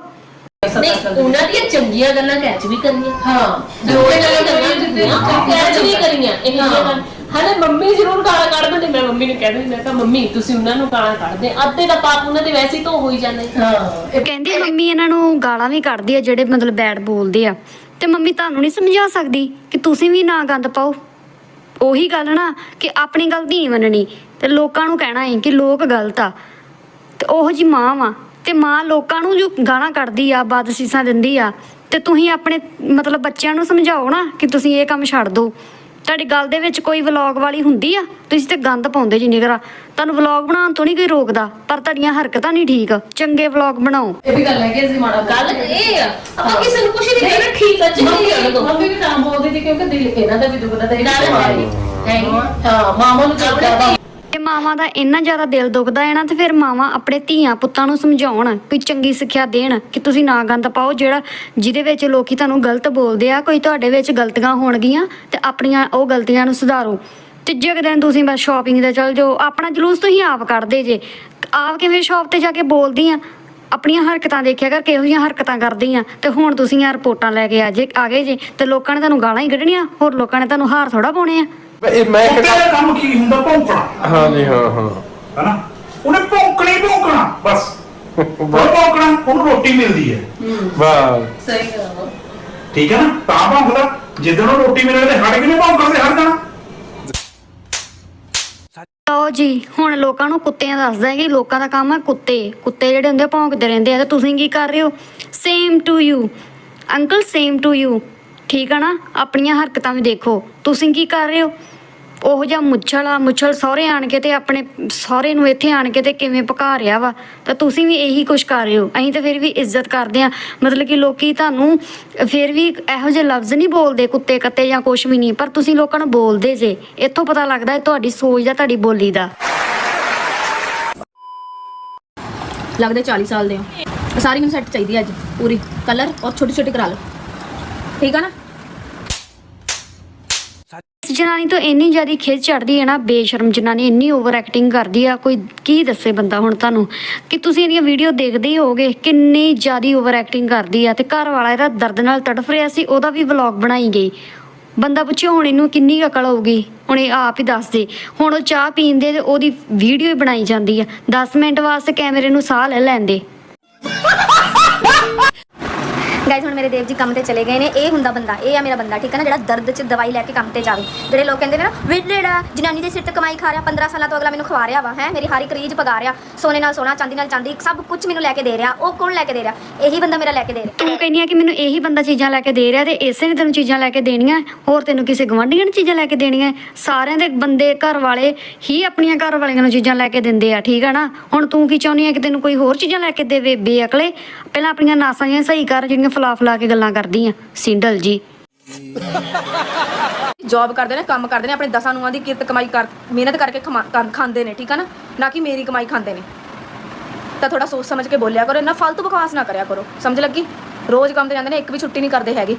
Speaker 6: ਨਹੀਂ ਉਹਨਾਂ ਦੀਆਂ ਚੰਗੀਆਂ ਗੱਲਾਂ ਕੈਚ ਵੀ ਕਰਨੀਆਂ।
Speaker 7: ਹਾਂ
Speaker 6: ਜੋ ਗੱਲਾਂ ਕਰਨੀਆਂ ਕੈਚ ਵੀ ਕਰੀਆਂ। ਇਹ ਗੱਲ ਹਾਲੇ ਮੰਮੀ ਜ਼ਰੂਰ ਗਾਲਾਂ ਕੱਢ ਦਿੰਦੇ ਮੈਂ ਮੰਮੀ ਨੂੰ ਕਹਿੰਦੀ ਮੈਂ ਕਿਹਾ ਮੰਮੀ ਤੁਸੀਂ ਉਹਨਾਂ ਨੂੰ ਗਾਲਾਂ ਕੱਢਦੇ ਅੱਧੇ ਦਾ ਪਾਪ ਉਹਨਾਂ ਦੇ ਵੈਸੇ ਹੀ ਤਾਂ ਹੋ ਹੀ ਜਾਂਦੇ
Speaker 7: ਹਾਂ। ਇਹ
Speaker 2: ਕਹਿੰਦੀ ਮੰਮੀ ਇਹਨਾਂ ਨੂੰ ਗਾਲਾਂ ਵੀ ਕੱਢਦੀ ਆ ਜਿਹੜੇ ਮਤਲਬ ਬੈਡ ਬੋਲਦੇ ਆ। ਤੇ ਮੰਮੀ ਤੁਹਾਨੂੰ ਨਹੀਂ ਸਮਝਾ ਸਕਦੀ ਕਿ ਤੁਸੀਂ ਵੀ ਨਾ ਗੰਦ ਪਾਓ। ਉਹੀ ਗੱਲ ਨਾ ਕਿ ਆਪਣੀ ਗਲਤੀ ਨਹੀਂ ਮੰਨਣੀ। ਤੇ ਲੋਕਾਂ ਨੂੰ ਕਹਿਣਾ ਹੈ ਕਿ ਲੋਕ ਗਲਤ ਆ। ਤੇ ਉਹੋ ਜੀ ਮਾਂ ਵਾ। ਤੇ ਮਾਂ ਲੋਕਾਂ ਨੂੰ ਜੋ ਗਾਲਾਂ ਕੱਢਦੀ ਆ ਬਦਸੀਸਾਂ ਦਿੰਦੀ ਆ ਤੇ ਤੁਸੀਂ ਆਪਣੇ ਮਤਲਬ ਬੱਚਿਆਂ ਨੂੰ ਸਮਝਾਓ ਨਾ ਕਿ ਤੁਸੀਂ ਇਹ ਕੰਮ ਛੱਡ ਦਿਓ ਤੁਹਾਡੀ ਗੱਲ ਦੇ ਵਿੱਚ ਕੋਈ ਵਲੌਗ ਵਾਲੀ ਹੁੰਦੀ ਆ? ਤੁਸੀਂ ਤੇ ਗੰਦ ਪਾਉਂਦੇ ਜਿੰਨੀ ਕਰਾ ਤੁਹਾਨੂੰ ਵਲੌਗ ਬਣਾਉਣ ਤੋਂ ਨਹੀਂ ਕੋਈ ਰੋਕਦਾ ਪਰ ਤੁਹਾਡੀਆਂ ਹਰਕਤਾਂ ਨਹੀਂ ਠੀਕ। ਚੰਗੇ ਵਲੌਗ ਬਣਾਓ।
Speaker 7: ਇਹ ਵੀ ਗੱਲ ਹੈ ਕਿ ਅਸੀਂ ਮਾੜਾ
Speaker 6: ਗੱਲ ਇਹ ਆ। ਆਪਾਂ ਕਿਸੇ ਨੂੰ ਕੁਝ ਨਹੀਂ ਕਹਿਣਾ ਠੀਕ ਆ ਦੋ
Speaker 7: ਮੰਮੀ ਵੀ ਤਾਂ ਬੋਲਦੀ ਸੀ ਕਿਉਂਕਿ ਦਿਲ ਇਹਨਾਂ ਦਾ ਵੀ ਦੁਖਦਾ ਤੇ ਇਹ ਵੀ
Speaker 6: ਨਾਲ
Speaker 7: ਮਾਂ
Speaker 6: ਹੈ। ਹੈ?
Speaker 7: ਹਾਂ ਮਾਮਾ ਨੂੰ ਚਾਹੀਦਾ
Speaker 2: ਜੇ ਮਾਵਾਂ ਦਾ ਇੰਨਾ ਜ਼ਿਆਦਾ ਦਿਲ ਦੁਖਦਾ ਹੈ ਨਾ, ਤੇ ਫਿਰ ਮਾਵਾਂ ਆਪਣੇ ਧੀਆਂ ਪੁੱਤਾਂ ਨੂੰ ਸਮਝਾਉਣ ਕੋਈ ਚੰਗੀ ਸਿੱਖਿਆ ਦੇਣ ਕਿ ਤੁਸੀਂ ਨਾ ਗੰਦ ਪਾਓ, ਜਿਹੜਾ ਜਿਹਦੇ ਵਿੱਚ ਲੋਕੀ ਤੁਹਾਨੂੰ ਗਲਤ ਬੋਲਦੇ ਆ, ਕੋਈ ਤੁਹਾਡੇ ਵਿੱਚ ਗਲਤੀਆਂ ਹੋਣਗੀਆਂ ਤੇ ਆਪਣੀਆਂ ਉਹ ਗਲਤੀਆਂ ਨੂੰ ਸੁਧਾਰੋ। ਤੀਜੇ ਕੁ ਦਿਨ ਤੁਸੀਂ ਬਸ ਸ਼ਾਪਿੰਗ ਤੇ ਚੱਲ ਜਾਓ, ਆਪਣਾ ਜਲੂਸ ਤੁਸੀਂ ਆਪ ਕੱਢਦੇ ਜੇ। ਆਪ ਕਿਵੇਂ ਸ਼ਾਪ ਤੇ ਜਾ ਕੇ ਬੋਲਦੀ ਆ? ਆਪਣੀਆਂ ਹਰਕਤਾਂ ਦੇਖਿਆ ਕਰ, ਕਿਹੋ ਜਿਹੀਆਂ ਹਰਕਤਾਂ ਕਰਦੀ ਆ? ਤੇ ਹੁਣ ਤੁਸੀਂ ਆ ਰਿਪੋਰਟਾਂ ਲੈ ਕੇ ਆ ਜੇ, ਆ ਗਏ ਜੇ, ਤੇ ਲੋਕਾਂ ਨੇ ਤੁਹਾਨੂੰ ਗਾਲਾਂ ਹੀ ਕੱਢਣੀਆਂ, ਹੋਰ ਲੋਕਾਂ ਨੇ ਤੁਹਾਨੂੰ ਹਾਰ ਥੋੜਾ ਪਾਉਣੇ ਆ।
Speaker 5: ਇਹ ਮੈਂ
Speaker 1: ਤੇਰਾ ਕੰਮ ਕੀ ਹੁੰਦਾ? ਭੌਂਕਣਾ।
Speaker 5: ਹਾਂ ਜੀ ਹਾਂ ਹਾਂ।
Speaker 1: ਹਨਾ? ਉਹਨੇ ਭੌਂਕਣਾ ਹੀ ਭੌਂਕਣਾ ਬਸ। ਉਹ ਭੌਂਕਣਾ ਉਹਨੂੰ ਰੋਟੀ ਮਿਲਦੀ ਹੈ।
Speaker 5: ਬਸ
Speaker 7: ਸਹੀ ਗੱਲ
Speaker 1: ਠੀਕ ਹੈ ਨਾ? ਤਾਂ ਭੌਂਕਦਾ। ਜਿੱਦਣ ਉਹ ਰੋਟੀ ਮਿਲਣ ਤੇ ਹਟ ਕਿਵੇਂ ਭੌਂਕਣ ਤੇ ਹਟ ਜਾਣਾ।
Speaker 2: ਲਓ ਜੀ ਹੁਣ ਲੋਕਾਂ ਨੂੰ ਕੁੱਤਿਆਂ ਦੱਸਦਾ ਹੈ ਕਿ ਲੋਕਾਂ ਦਾ ਕੰਮ ਹੈ ਕੁੱਤੇ। ਕੁੱਤੇ ਜਿਹੜੇ ਹੁੰਦੇ ਆ ਭੌਂਕਦੇ ਰਹਿੰਦੇ ਆ। ਤੇ ਤੁਸੀਂ ਕੀ ਕਰ ਰਹੇ ਹੋ? Same to you uncle same to you ਠੀਕ ਆ ਨਾ? ਆਪਣੀਆਂ ਹਰਕਤਾਂ ਵੀ ਦੇਖੋ। ਤੁਸੀਂ ਕੀ ਕਰ ਰਹੇ ਹੋ? ਉਹੋ ਜਿਹਾ ਮੁੱਛਲ ਆ, ਮੁੱਛਲ ਸਹੁਰੇ ਆਣ ਕੇ ਤੇ ਆਪਣੇ ਸਹੁਰੇ ਨੂੰ ਇੱਥੇ ਆਣ ਕੇ ਤੇ ਕਿਵੇਂ ਭਕਾ ਰਿਹਾ ਵਾ? ਤਾਂ ਤੁਸੀਂ ਵੀ ਇਹੀ ਕੁਝ ਕਰ ਰਹੇ ਹੋ। ਅਸੀਂ ਤਾਂ ਫਿਰ ਵੀ ਇੱਜ਼ਤ ਕਰਦੇ ਆ ਮਤਲਬ ਕਿ ਲੋਕੀ ਤੁਹਾਨੂੰ ਫਿਰ ਵੀ ਇਹੋ ਜਿਹੇ ਲਫ਼ਜ਼ ਨਹੀਂ ਬੋਲਦੇ ਕੁੱਤੇ ਕੱਤੇ ਜਾਂ ਕੁਝ ਵੀ ਨਹੀਂ। ਪਰ ਤੁਸੀਂ ਲੋਕਾਂ ਨੂੰ ਬੋਲਦੇ ਜੇ। ਇੱਥੋਂ ਪਤਾ ਲੱਗਦਾ ਹੈ ਤੁਹਾਡੀ ਸੋਚ ਦਾ ਤੁਹਾਡੀ ਬੋਲੀ ਦਾ।
Speaker 8: ਲੱਗਦੇ 40 ਸਾਲ ਦੇ ਹੋ। ਸਾਰੀ ਮੈਨੂੰ ਸੈੱਟ ਚਾਹੀਦੀ ਹੈ ਅੱਜ। ਪੂਰੀ। ਕਲਰ ਔਰ ਛੋਟੀ ਛੋਟੀ ਕਰਾ ਲਓ। ਠੀਕ ਆ ਨਾ?
Speaker 2: ਜਨਾਨੀ ਤੋਂ ਇੰਨੀ ਜ਼ਿਆਦਾ ਖਿੱਚ ਚੜਦੀ ਹੈ ਨਾ, ਬੇਸ਼ਰਮ ਜਨਾਨੀ ਇੰਨੀ ਓਵਰ ਐਕਟਿੰਗ ਕਰਦੀ ਆ, ਕੋਈ ਕੀ ਦੱਸੇ ਬੰਦਾ ਹੁਣ ਤੁਹਾਨੂੰ? ਕਿ ਤੁਸੀਂ ਇਹਦੀਆਂ ਵੀਡੀਓ ਦੇਖਦੇ ਹੀ ਹੋਗੇ ਕਿੰਨੀ ਜ਼ਿਆਦਾ ਓਵਰ ਐਕਟਿੰਗ ਕਰਦੀ ਆ ਤੇ ਘਰ ਵਾਲਾ ਇਹਦਾ ਦਰਦ ਨਾਲ ਤੜਫ ਰਿਹਾ ਸੀ, ਉਹਦਾ ਵੀ ਵਲੌਗ ਬਣਾਈ ਗਈ। ਬੰਦਾ ਪੁੱਛੇ ਹੁਣ ਇਹਨੂੰ ਕਿੰਨੀ ਕੁ ਅਕਲ ਹੋਊਗੀ? ਹੁਣ ਇਹ ਆਪ ਹੀ ਦੱਸ ਦੇ। ਹੁਣ ਉਹ ਚਾਹ ਪੀਂਦੇ ਤੇ ਉਹਦੀ ਵੀਡੀਓ ਹੀ ਬਣਾਈ ਜਾਂਦੀ ਆ। 10 ਮਿੰਟ ਵਾਸਤੇ ਕੈਮਰੇ ਨੂੰ ਸਾਹ ਲੈ ਲੈਂਦੇ।
Speaker 9: ਗਾਇਸ ਹੁਣ ਮੇਰੇ ਦੇਵ ਜੀ ਕੰਮ ਤੇ ਚਲੇ ਗਏ ਨੇ। ਇਹ ਹੁੰਦਾ ਬੰਦਾ, ਇਹ ਆ ਮੇਰਾ ਬੰਦਾ, ਠੀਕ ਹੈ ਨਾ, ਜਿਹੜਾ ਦਰਦ 'ਚ ਦਵਾਈ ਲੈ ਕੇ ਕੰਮ ਤੇ ਜਾਵੇ। ਜਿਹੜੇ ਲੋਕ ਕਹਿੰਦੇ ਨੇ ਨਾ, ਵੀ ਜਿਹੜਾ ਜਨਾਨੀ ਦੇ ਸਿਰ ਤੇ ਕਮਾਈ ਖਾ ਰਿਹਾ 15 ਸਾਲਾਂ ਤੋਂ ਅਗਲਾ ਮੈਨੂੰ ਖਵਾ ਰਿਹਾ ਵਾ, ਹੈ, ਮੇਰੀ ਹਰ ਇੱਕ ਰੀਜ਼ ਪਗਾ ਰਿਹਾ, ਸੋਨੇ ਨਾਲ ਸੋਨਾ, ਚਾਂਦੀ ਨਾਲ ਚਾਂਦੀ, ਸਭ ਕੁਝ ਮੈਨੂੰ ਲੈ ਕੇ ਦੇ ਰਿਹਾ, ਉਹ ਕੌਣ ਲੈ ਕੇ ਦੇ ਰਿਹਾ? ਇਹੀ ਬੰਦਾ ਮੇਰਾ ਲੈ ਕੇ ਦੇ ਰਿਹਾ।
Speaker 2: ਤੂੰ ਕਹਿੰਦੀ ਆ ਕਿ ਮੈਨੂੰ ਇਹੀ ਬੰਦਾ ਚੀਜ਼ਾਂ ਲੈ ਕੇ ਦੇ ਰਿਹਾ ਤੇ ਇਸੇ ਨੇ ਤੈਨੂੰ ਚੀਜ਼ਾਂ ਲੈ ਕੇ ਦੇਣੀਆਂ, ਹੋਰ ਤੈਨੂੰ ਕਿਸੇ ਗਵਾਂਢੀਆਂ ਨੇ ਚੀਜ਼ਾਂ ਲੈ ਕੇ ਦੇਣੀਆਂ? ਸਾਰਿਆਂ ਦੇ ਬੰਦੇ ਘਰ ਵਾਲੇ ਹੀ ਆਪਣੀਆਂ ਘਰ ਵਾਲੀਆਂ ਨੂੰ ਚੀਜ਼ਾਂ ਲੈ ਕੇ ਦਿੰਦੇ ਆ, ਠੀਕ ਆ ਨਾ? ਹੁਣ ਤੂੰ ਕੀ ਚਾਹੁੰਦੀ ਆ ਕਿ ਤੈਨੂੰ ਕੋਈ ਹੋਰ ਚੀਜ਼ਾਂ ਲੈ ਕੇ ਦੇਵੇ ਬੇਅਕਲੇ? ਪਹਿਲਾਂ ਆਪਣੀਆਂ ਨਾਸਾਂ ਜਿਹੀਆਂ ਸਹੀ ਕਰ, ਜਿਹੜੀਆਂ ਫਲਾ ਫਲਾ ਕੇ ਗੱਲਾਂ ਕਰਦੀ ਆ, ਸਿੰਡਲ ਜੀ।
Speaker 8: ਜੌਬ ਕਰਦੇ ਨੇ, ਕੰਮ ਕਰਦੇ ਨੇ, ਆਪਣੇ ਦਸਾਂ ਨੂੰਆਂ ਦੀ ਕਿਰਤ ਕਮਾਈ ਕਰ, ਮਿਹਨਤ ਕਰਕੇ ਖਮਾ- ਖਾ- ਖਾਂਦੇ ਨੇ, ਠੀਕ ਆ ਨਾ? ਨਾ ਕਿ ਮੇਰੀ ਕਮਾਈ ਖਾਂਦੇ ਨੇ। ਤਾਂ ਥੋੜਾ ਸੋਚ ਸਮਝ ਕੇ ਬੋਲਿਆ ਕਰੋ, ਇੰਨਾ ਫालतू ਬਕਵਾਸ ਨਾ ਕਰਿਆ ਕਰੋ। ਸਮਝ ਲੱਗੀ? ਰੋਜ਼ ਕੰਮ ਤੇ ਜਾਂਦੇ ਨੇ, ਇੱਕ ਵੀ ਛੁੱਟੀ ਨਹੀਂ ਕਰਦੇ ਹੈਗੇ।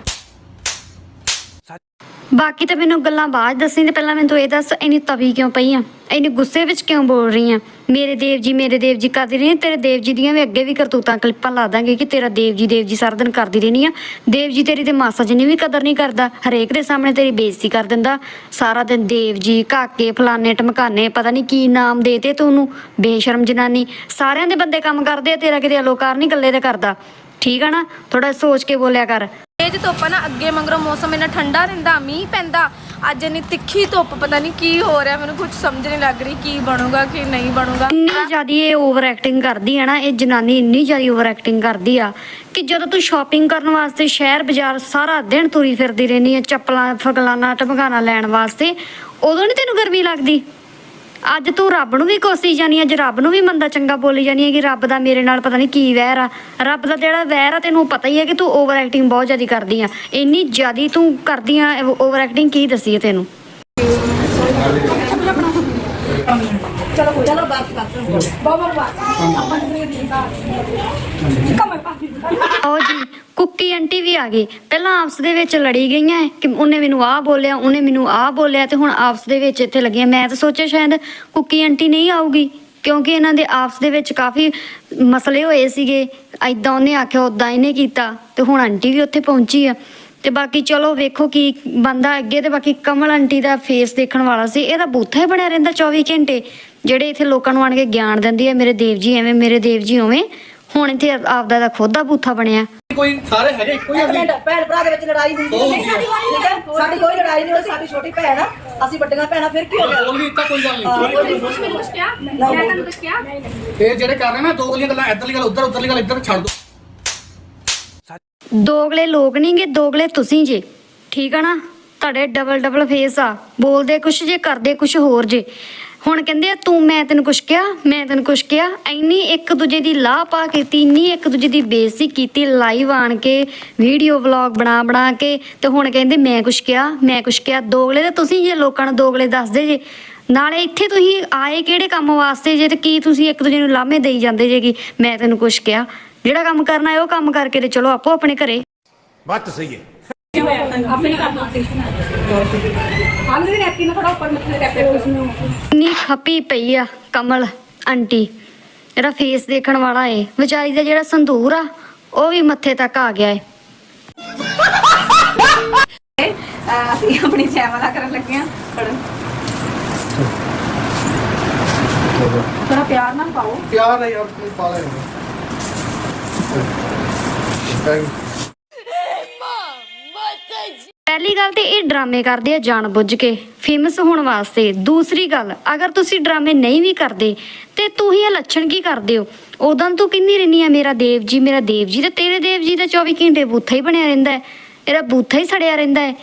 Speaker 2: ਬਾਕੀ ਤਾਂ ਮੈਨੂੰ ਗੱਲਾਂ ਬਾਅਦ ਦੱਸੀ ਤੇ ਪਹਿਲਾਂ ਮੈਨੂੰ ਤੂੰ ਇਹ ਦੱਸ ਇੰਨੀ ਤਵੀ ਕਿਉਂ ਪਈ ਆ? ਇੰਨੀ ਗੁੱਸੇ ਵਿੱਚ ਕਿਉਂ ਬੋਲ ਰਹੀ ਆ? ਮੇਰੇ ਦੇਵ ਜੀ ਮੇਰੇ ਦੇਵ ਜੀ ਕਰਦੀ ਰਹੀ ਆਂ, ਤੇਰੇ ਦੇਵ ਜੀ ਦੀਆਂ ਵੀ ਅੱਗੇ ਵੀ ਕਰਤੂਤਾਂ ਕਲਿੱਪਾਂ ਲਾ ਦਾਂਗੇ ਕਿ ਤੇਰਾ ਦੇਵ ਜੀ ਦੇਵ ਜੀ ਸਾਰਾ ਦਿਨ ਕਰਦੀ ਰਹਿਣੀ ਆ। ਦੇਵ ਜੀ ਤੇਰੀ ਤੇ ਮਾਸਾ ਜਿੰਨੀ ਵੀ ਕਦਰ ਨਹੀਂ ਕਰਦਾ ਹਰੇਕ ਦੇ ਸਾਹਮਣੇ ਤੇਰੀ ਬੇਇੱਜ਼ਤੀ ਕਰ ਦਿੰਦਾ। ਸਾਰਾ ਦਿਨ ਦੇਵ ਜੀ ਕਾਕੇ ਫਲਾਨੇ ਟਮਕਾਨੇ ਪਤਾ ਨਹੀਂ ਕੀ ਨਾਮ ਦੇਤੇ ਤੂੰ ਉਹਨੂੰ ਬੇਸ਼ਰਮ ਜਨਾਨੀ। ਸਾਰਿਆਂ ਦੇ ਬੰਦੇ ਕੰਮ ਕਰਦੇ ਆ ਤੇਰਾ ਕਿਤੇ ਅਲੋਕਾਰ ਨਹੀਂ ਇਕੱਲੇ ਦਾ ਕਰਦਾ। ਠੀਕ ਆ ਨਾ? ਥੋੜਾ ਸੋਚ ਕੇ ਬੋਲਿਆ ਕਰ।
Speaker 8: ਤੇਜ ਧੁੱਪ ਆ ਨਾ ਅੱਗੇ ਮੰਗਰੋਂ ਮੌਸਮ ਇੰਨਾ ਠੰਡਾ ਰਹਿੰਦਾ, ਮੀਂਹ ਪੈਂਦਾ। ਅੱਜ ਇੰਨੀ ਤਿੱਖੀ ਧੁੱਪ, ਪਤਾ ਨਹੀਂ ਕੀ ਹੋ ਰਿਹਾ, ਮੈਨੂੰ ਕੁਝ ਸਮਝ ਨਹੀਂ ਲੱਗ ਰਹੀ ਕੀ ਬਣੂਗਾ ਕੀ ਨਹੀਂ ਬਣੂਗਾ।
Speaker 2: ਇੰਨੀ ਜ਼ਿਆਦੀ ਇਹ ਓਵਰ ਐਕਟਿੰਗ ਕਰਦੀ ਆ ਨਾ, ਇਹ ਜਨਾਨੀ ਇੰਨੀ ਜ਼ਿਆਦੀ ਓਵਰ ਐਕਟਿੰਗ ਕਰਦੀ ਆ ਕਿ ਜਦੋਂ ਤੂੰ ਸ਼ਾਪਿੰਗ ਕਰਨ ਵਾਸਤੇ ਸ਼ਹਿਰ, ਬਾਜ਼ਾਰ ਸਾਰਾ ਦਿਨ ਤੁਰੀ ਫਿਰਦੀ ਰਹਿੰਦੀ ਆ, ਚੱਪਲਾਂ ਫਗਲਾਨਾ ਟਮਕਾਣਾ ਲੈਣ ਵਾਸਤੇ, ਉਦੋਂ ਨਹੀਂ ਤੈਨੂੰ ਗਰਮੀ ਲੱਗਦੀ? ਅੱਜ ਤੂੰ ਰੱਬ ਨੂੰ ਵੀ ਕੋਸੀ ਜਾਨੀ ਅੱਜ ਰੱਬ ਨੂੰ ਵੀ ਮੰਦਾ ਚੰਗਾ ਬੋਲੀ ਜਾਨੀ ਹੈ ਕਿ ਰੱਬ ਦਾ ਮੇਰੇ ਨਾਲ ਪਤਾ ਨਹੀਂ ਕੀ ਵਹਿਰ ਆ। ਰੱਬ ਦਾ ਜਿਹੜਾ ਵਹਿਰ ਆ ਤੈਨੂੰ ਪਤਾ ਹੀ ਹੈ ਕਿ ਤੂੰ ਓਵਰ ਐਕਟਿੰਗ ਬਹੁਤ ਜ਼ਿਆਦੀ ਕਰਦੀ ਆ। ਇੰਨੀ ਜ਼ਿਆਦੀ ਤੂੰ ਕਰਦੀ ਆ ਓਵਰ ਐਕਟਿੰਗ ਕੀ ਦੱਸੀ ਹੈ ਤੈਨੂੰ ਆਓ ਜੀ ਕੁੱਕੀ ਆਂਟੀ ਵੀ ਆ ਗਈ। ਪਹਿਲਾਂ ਆਪਸ ਦੇ ਵਿੱਚ ਲੜੀ ਗਈਆਂ ਕਿ ਉਹਨੇ ਮੈਨੂੰ ਆਹ ਬੋਲਿਆ, ਉਹਨੇ ਮੈਨੂੰ ਆਹ ਬੋਲਿਆ ਤੇ ਹੁਣ ਆਪਸ ਦੇ ਵਿੱਚ ਇੱਥੇ ਲੱਗੀਆਂ। ਮੈਂ ਤਾਂ ਸੋਚਿਆ ਸ਼ਾਇਦ ਕੁੱਕੀ ਆਂਟੀ ਨਹੀਂ ਆਊਗੀ, ਕਿਉਂਕਿ ਇਹਨਾਂ ਦੇ ਆਪਸ ਦੇ ਵਿੱਚ ਕਾਫੀ ਮਸਲੇ ਹੋਏ ਸੀਗੇ। ਐਦਾਂ ਉਹਨੇ ਆਖਿਆ ਉਦਾਂ ਇਹਨੇ ਕੀਤਾ ਤੇ ਹੁਣ ਆਂਟੀ ਵੀ ਉੱਥੇ ਪਹੁੰਚੀ ਆ। ਤੇ ਬਾਕੀ ਚਲੋ ਵੇਖੋ ਕੀ ਬੰਦਾ ਅੱਗੇ ਤੇ ਬਾਕੀ ਕਮਲ ਆਂਟੀ ਦਾ ਫੇਸ ਦੇਖਣ ਵਾਲਾ ਸੀ। ਇਹਦਾ ਬੂਥਾ ਹੀ ਬਣਿਆ ਰਹਿੰਦਾ 24 ਘੰਟੇ। ਜਿਹੜੇ ਇੱਥੇ ਲੋਕਾਂ ਨੂੰ ਆਣ ਕੇ ਗਿਆਨ ਦਿੰਦੀ ਹੈ ਮੇਰੇ ਦੇਵ ਜੀ ਐਵੇਂ, ਮੇਰੇ ਦੇਵ ਜੀ ਉਵੇਂ, ਹੁਣ ਇੱਥੇ ਆਪਦਾ ਦਾ ਖੁਦ ਦਾ ਬੂਥਾ ਬਣਿਆ।
Speaker 3: ਕੋਈ ਸਾਰੇ ਹੈਗੇ ਇੱਕੋ ਹੀ
Speaker 10: ਭੈਣ ਭੈਣ ਭਰਾ ਦੇ ਵਿੱਚ ਲੜਾਈ ਹੁੰਦੀ ਹੈ। ਠੀਕ ਹੈ। ਸਾਡੀ ਕੋਈ ਲੜਾਈ ਨਹੀਂ ਹੋਈ ਸਾਡੀ ਛੋਟੀ ਭੈਣ ਆ। ਅਸੀਂ ਵੱਡੀਆਂ ਭੈਣਾਂ ਫਿਰ ਕੀ ਹੋ ਗਿਆ?
Speaker 3: ਵੀ ਦਿੱਤਾ ਕੋਈ ਗੱਲ ਨਹੀਂ।
Speaker 10: ਕੋਈ ਨਹੀਂ।
Speaker 8: ਕੁਝ ਮੈਨੂੰ ਕੁਝ ਕਿਹਾ ਮੈਂ ਤੁਹਾਨੂੰ ਕੁਝ ਕਿਹਾ
Speaker 3: ਇਹ ਜਿਹੜੇ ਕਰ ਰਹੇ ਨਾ ਦੋ ਗਲੀਆਂ ਗੱਲਾਂ ਇੱਧਰਲੀ ਗੱਲ ਉੱਧਰ ਉੱਧਰਲੀ ਗੱਲ ਇੱਧਰ ਛੱਡ ਦੋ।
Speaker 2: ਦੋਗਲੇ ਲੋਕ ਨਹੀਂਗੇ ਦੋਗਲੇ ਤੁਸੀਂ ਜੇ। ਠੀਕ ਆ ਨਾ? ਤੁਹਾਡੇ ਡਬਲ ਡਬਲ ਫੇਸ ਆ। ਬੋਲਦੇ ਕੁਛ ਜੇ, ਕਰਦੇ ਕੁਛ ਹੋਰ ਜੇ। ਹੁਣ ਕਹਿੰਦੇ ਆ, ਤੂੰ, ਮੈਂ ਤੈਨੂੰ ਕੁਛ ਕਿਹਾ, ਮੈਂ ਤੈਨੂੰ ਕੁਛ ਕਿਹਾ। ਐਨੀ ਇੱਕ ਦੂਜੇ ਦੀ ਲਾਹ ਪਾ ਕੀਤੀ, ਇੰਨੀ ਇੱਕ ਦੂਜੇ ਦੀ ਬੇਇੱਜ਼ਤੀ ਕੀਤੀ ਲਾਈਵ ਆਣ ਕੇ ਵੀਡੀਓ ਵਲੌਗ ਬਣਾ ਬਣਾ ਕੇ, ਤੇ ਹੁਣ ਕਹਿੰਦੇ, ਮੈਂ ਕੁਛ ਕਿਹਾ, ਮੈਂ ਕੁਛ ਕਿਹਾ। ਦੋਗਲੇ ਤੇ ਤੁਸੀਂ ਜੇ, ਲੋਕਾਂ ਨੂੰ ਦੋਗਲੇ ਦੱਸਦੇ ਜੇ। ਨਾਲੇ ਇੱਥੇ ਤੁਸੀਂ ਆਏ ਕਿਹੜੇ ਕੰਮ ਵਾਸਤੇ ਜੇ ਤੇ ਕੀ ਤੁਸੀਂ ਇੱਕ ਦੂਜੇ ਨੂੰ ਲਾਮੇ ਦੇਈ ਜਾਂਦੇ ਜੇ ਕਿ ਮੈਂ ਤੈਨੂੰ ਕੁਛ ਕਿਹਾ। ਜਿਹੜਾ ਕੰਮ ਕਰਨਾ ਹੈ ਉਹ ਕੰਮ ਕਰਕੇ ਤੇ ਚਲੋ ਆਪੋ ਆਪਣੇ ਘਰੇ।
Speaker 3: ਬਾਤ ਸਹੀ ਹੈ।
Speaker 2: ਨੀ? ਖਪੀ ਪਈ ਆ ਕਮਲ ਆਂਟੀ। ਜਿਹੜਾ ਫੇਸ ਦੇਖਣ ਵਾਲਾ ਏ ਵਿਚਾਰੀ ਦਾ ਜਿਹੜਾ ਸੰਧੂਰ ਆ ਉਹ ਵੀ ਮੱਥੇ ਤੱਕ ਆ ਗਿਆ ਏ।
Speaker 10: ਅਸੀਂ ਆਪਣੀ ਜੈਮਾਲਾ ਕਰਨ ਲੱਗੇ ਆ ਥੋੜਾ ਪਿਆਰ ਨਾਲ ਪਾਓ।
Speaker 3: ਪਿਆਰ ਹੈ ਯਾਰ ਤੂੰ ਪਾ ਲੈ
Speaker 2: ਪਹਿਲੀ ਗੱਲ ਤੇ ਇਹ ਡਰਾਮੇ ਕਰਦੇ ਆ ਜਾਣ ਬੁੱਝ ਕੇ ਫੇਮਸ ਹੋਣ ਵਾਸਤੇ। ਦੂਸਰੀ ਗੱਲ, ਅਗਰ ਤੁਸੀਂ ਡਰਾਮੇ ਨਹੀਂ ਵੀ ਕਰਦੇ, ਤੇ ਤੂੰ ਹੀ ਇਹ ਲੱਛਣ ਕੀ ਕਰਦੇ ਹੋ? ਉਦੋਂ ਤੂੰ ਕਿੰਨੀ ਰਹਿਨੀ ਆ? ਮੇਰਾ ਦੇਵ ਜੀ, ਮੇਰਾ ਦੇਵ ਜੀ ਤੇ ਤੇਰੇ ਦੇਵ ਜੀ ਦਾ 24 ਘੰਟੇ ਬੂਥਾ ਹੀ ਬਣਿਆ ਰਹਿੰਦਾ ਹੈ। ਇਹਦਾ ਬੂਥਾ ਹੀ ਸੜਿਆ ਰਹਿੰਦਾ ਹੈ।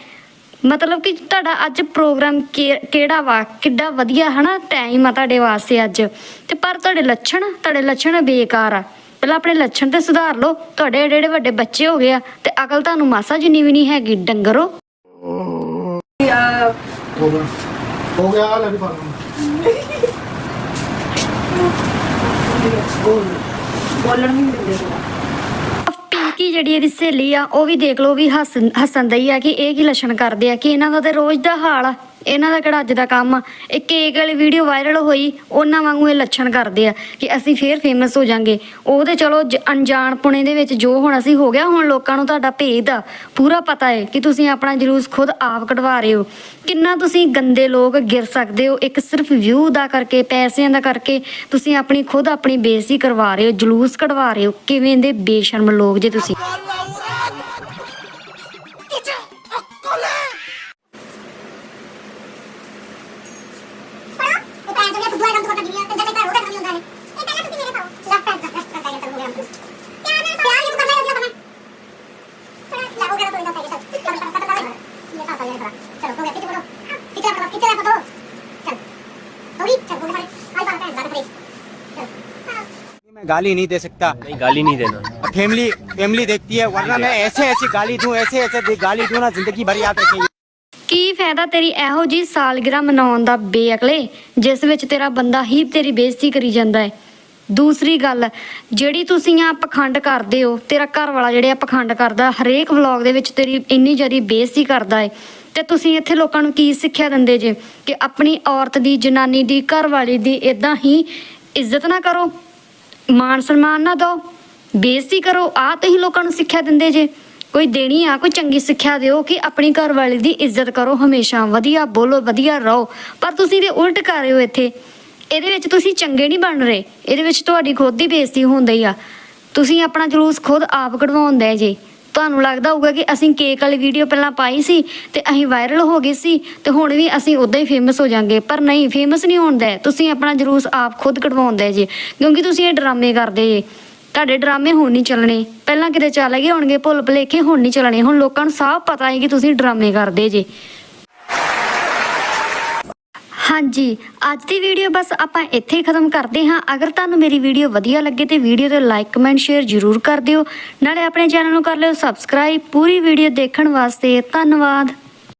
Speaker 2: ਮਤਲਬ ਕਿ ਤੁਹਾਡਾ ਅੱਜ ਪ੍ਰੋਗਰਾਮ ਕਿ- ਕਿਹੜਾ ਵਾ? ਕਿੱਡਾ ਵਧੀਆ ਹਨਾ? ਟਾਈਮ ਆ ਤੁਹਾਡੇ ਵਾਸਤੇ ਅੱਜ। ਤੇ ਪਰ ਤੁਹਾਡੇ ਲੱਛਣ ਤੁਹਾਡੇ ਲੱਛਣ ਬੇਕਾਰ ਆ। ਪਹਿਲਾਂ ਆਪਣੇ ਲੱਛਣ ਤੇ ਸੁਧਾਰ ਲਓ। ਤੁਹਾਡੇ ਏਡੇ ਏਡੇ ਵੱਡੇ ਬੱਚੇ ਹੋ ਗਏ ਆ, ਤੇ ਅਕਲ ਤੁਹਾਨੂੰ ਮਾਸਾ ਜਿੰਨੀ ਵੀ ਨਹੀਂ ਹੈਗੀ, ਡੰਗਰੋ।
Speaker 11: ਹੋ ਗਿਆ ਲੈ ਵੀ ਪਾ
Speaker 2: ਪਿੰਕੀ ਜਿਹੜੀ ਇਹਦੀ ਸਹੇਲੀ ਆ, ਉਹ ਵੀ ਦੇਖ ਲਓ ਵੀ ਹੱਸ ਹੱਸਣ ਦਈ ਆ ਕਿ ਇਹ ਕੀ ਲੱਛਣ ਕਰਦੇ ਆ, ਕਿ ਇਹਨਾਂ ਦਾ ਤੇ ਰੋਜ਼ ਦਾ ਹਾਲ ਆ। ਇਹਨਾਂ ਦਾ ਕਿਹੜਾ ਅੱਜ ਦਾ ਕੰਮ ਆ? ਇਹ ਕੇਕ ਵਾਲੀ ਵੀਡੀਓ ਵਾਇਰਲ ਹੋਈ, ਉਹਨਾਂ ਵਾਂਗੂ ਇਹ ਲੱਛਣ ਕਰਦੇ ਆ ਕਿ ਅਸੀਂ ਫੇਰ ਫੇਮਸ ਹੋ ਜਾਾਂਗੇ। ਉਹ ਤੇ ਚਲੋ ਜ- ਅਣਜਾਣ ਪੁਣੇ ਦੇ ਵਿੱਚ ਜੋ ਹੁਣ ਅਸੀਂ ਹੋ ਗਿਆ, ਹੁਣ ਲੋਕਾਂ ਨੂੰ ਤੁਹਾਡਾ ਭੇਦ ਆ। ਪੂਰਾ ਪਤਾ ਹੈ ਕਿ ਤੁਸੀਂ ਆਪਣਾ ਜਲੂਸ ਖੁਦ ਆਪ ਕਢਵਾ ਰਹੇ ਹੋ। ਕਿੰਨਾ ਤੁਸੀਂ ਗੰਦੇ ਲੋਕ ਗਿਰ ਸਕਦੇ ਹੋ, ਇੱਕ ਸਿਰਫ ਵਿਊ ਦਾ ਕਰਕੇ, ਪੈਸਿਆਂ ਦਾ ਕਰਕੇ ਤੁਸੀਂ ਆਪਣੀ ਖੁਦ ਆਪਣੀ ਬੇਇੱਜ਼ਤੀ ਕਰਵਾ ਰਹੇ ਹੋ, ਜਲੂਸ ਕਢਵਾ ਰਹੇ ਹੋ। ਕਿਵੇਂ ਦੇ ਬੇਸ਼ਰਮ ਲੋਕ ਜੇ ਤੁਸੀਂ।
Speaker 12: गाली नहीं दे सकता। नहीं गाली नहीं देना। फैमिली फैमिली देखती है वरना मैं ऐसे ऐसे गाली दूँ ऐसे ऐसे गाली दूँ ना ज़िंदगी भर याद रखेंगे।
Speaker 2: ਫਾਇਦਾ ਤੇਰੀ ਇਹੋ ਜੀ ਸਾਲਗਿਰਾ ਮਨਾਉਣ ਦਾ ਬੇਅਕਲੇ, ਜਿਸ ਵਿੱਚ ਤੇਰਾ ਬੰਦਾ ਹੀ ਤੇਰੀ ਬੇਇੱਜ਼ਤੀ ਕਰੀ ਜਾਂਦਾ ਹੈ। ਦੂਸਰੀ ਗੱਲ, ਜਿਹੜੀ ਤੁਸੀਂ ਆ ਪਖੰਡ ਕਰਦੇ ਹੋ, ਤੇਰਾ ਘਰ ਵਾਲਾ ਜਿਹੜੇ ਆ ਪਖੰਡ ਕਰਦਾ, ਹਰੇਕ ਵਲੌਗ ਦੇ ਵਿੱਚ ਤੇਰੀ ਇੰਨੀ ਜ਼ਿਆਦਾ ਬੇਇੱਜ਼ਤੀ ਕਰਦਾ ਹੈ। ਤੇ ਤੁਸੀਂ ਇੱਥੇ ਲੋਕਾਂ ਨੂੰ ਕੀ ਸਿੱਖਿਆ ਦਿੰਦੇ ਜੇ? ਕਿ ਆਪਣੀ ਔਰਤ ਦੀ, ਜਨਾਨੀ ਦੀ ਘਰ ਵਾਲੀ ਦੀ ਇਦਾਂ ਹੀ ਇੱਜ਼ਤ ਨਾ ਕਰੋ ਮਾਨ ਸਨਮਾਨ ਨਾ ਦਿਓ, ਬੇਇੱਜ਼ਤੀ ਕਰੋ ਆ ਤੁਸੀਂ ਲੋਕਾਂ ਨੂੰ ਸਿੱਖਿਆ ਦਿੰਦੇ ਜੇ। ਕੋਈ ਦੇਣੀ ਆ, ਕੋਈ ਚੰਗੀ ਸਿੱਖਿਆ ਦਿਓ ਕਿ ਆਪਣੀ ਘਰ ਵਾਲੀ ਦੀ ਇੱਜ਼ਤ ਕਰੋ ਹਮੇਸ਼ਾ। ਵਧੀਆ ਬੋਲੋ, ਵਧੀਆ ਰਹੋ। ਪਰ ਤੁਸੀਂ ਤੇ ਉਲਟ ਕਰ ਰਹੇ ਹੋ ਇੱਥੇ। ਇਹਦੇ ਵਿੱਚ ਤੁਸੀਂ ਚੰਗੇ ਨਹੀਂ ਬਣ ਰਹੇ। ਇਹਦੇ ਵਿੱਚ ਤੁਹਾਡੀ ਖੁਦ ਦੀ ਬੇਇੱਜ਼ਤੀ ਹੁੰਦੀ ਆ। ਤੁਸੀਂ ਆਪਣਾ ਜਲੂਸ ਖੁਦ ਆਪ ਕਢਵਾਉਂਦੇ ਜੇ। ਤੁਹਾਨੂੰ ਲੱਗਦਾ ਹੋਊਗਾ ਕਿ ਅਸੀਂ ਕੇਕ ਵਾਲੀ ਵੀਡੀਓ ਪਹਿਲਾਂ ਪਾਈ ਸੀ ਤੇ ਅਸੀਂ ਵਾਇਰਲ ਹੋ ਗਏ ਸੀ ਤੇ ਹੁਣ ਵੀ ਅਸੀਂ ਉਦਾਂ ਹੀ ਫੇਮਸ ਹੋ ਜਾਾਂਗੇ। ਪਰ ਨਹੀਂ ਫੇਮਸ ਨਹੀਂ ਹੋਣਦਾ ਤੁਸੀਂ ਆਪਣਾ ਜਲੂਸ ਆਪ ਖੁਦ ਕਢਵਾਉਂਦੇ ਜੇ। ਕਿਉਂਕਿ ਤੁਸੀਂ ਇਹ ਡਰਾਮੇ ਕਰਦੇ ਜੇ। ਤੁਹਾਡੇ ਡਰਾਮੇ ਹੁਣ ਨਹੀਂ ਚੱਲਣੇ। ਪਹਿਲਾਂ ਕਿਤੇ ਚੱਲ ਗਏ ਹੋਣਗੇ, ਭੁੱਲ ਭੁਲੇਖੇ ਹੁਣ ਨਹੀਂ ਚੱਲਣੇ। ਹੁਣ ਲੋਕਾਂ ਨੂੰ ਸਾਫ਼ ਪਤਾ ਹੈ ਕਿ ਤੁਸੀਂ ਡਰਾਮੇ ਕਰਦੇ ਜੇ। ਹਾਂਜੀ, ਅੱਜ ਦੀ ਵੀਡੀਓ ਬਸ ਆਪਾਂ ਇੱਥੇ ਹੀ ਖਤਮ ਕਰਦੇ ਹਾਂ। ਅਗਰ ਤੁਹਾਨੂੰ ਮੇਰੀ ਵੀਡੀਓ ਵਧੀਆ ਲੱਗੇ ਤੇ ਵੀਡੀਓ ਤੇ ਲਾਈਕ, ਕਮੈਂਟ, ਸ਼ੇਅਰ ਜ਼ਰੂਰ ਕਰ ਦਿਓ। ਨਾਲੇ ਆਪਣੇ ਚੈਨਲ ਨੂੰ ਕਰ ਲਿਓ ਸਬਸਕ੍ਰਾਈਬ। ਪੂਰੀ ਵੀਡੀਓ ਦੇਖਣ ਵਾਸਤੇ ਧੰਨਵਾਦ।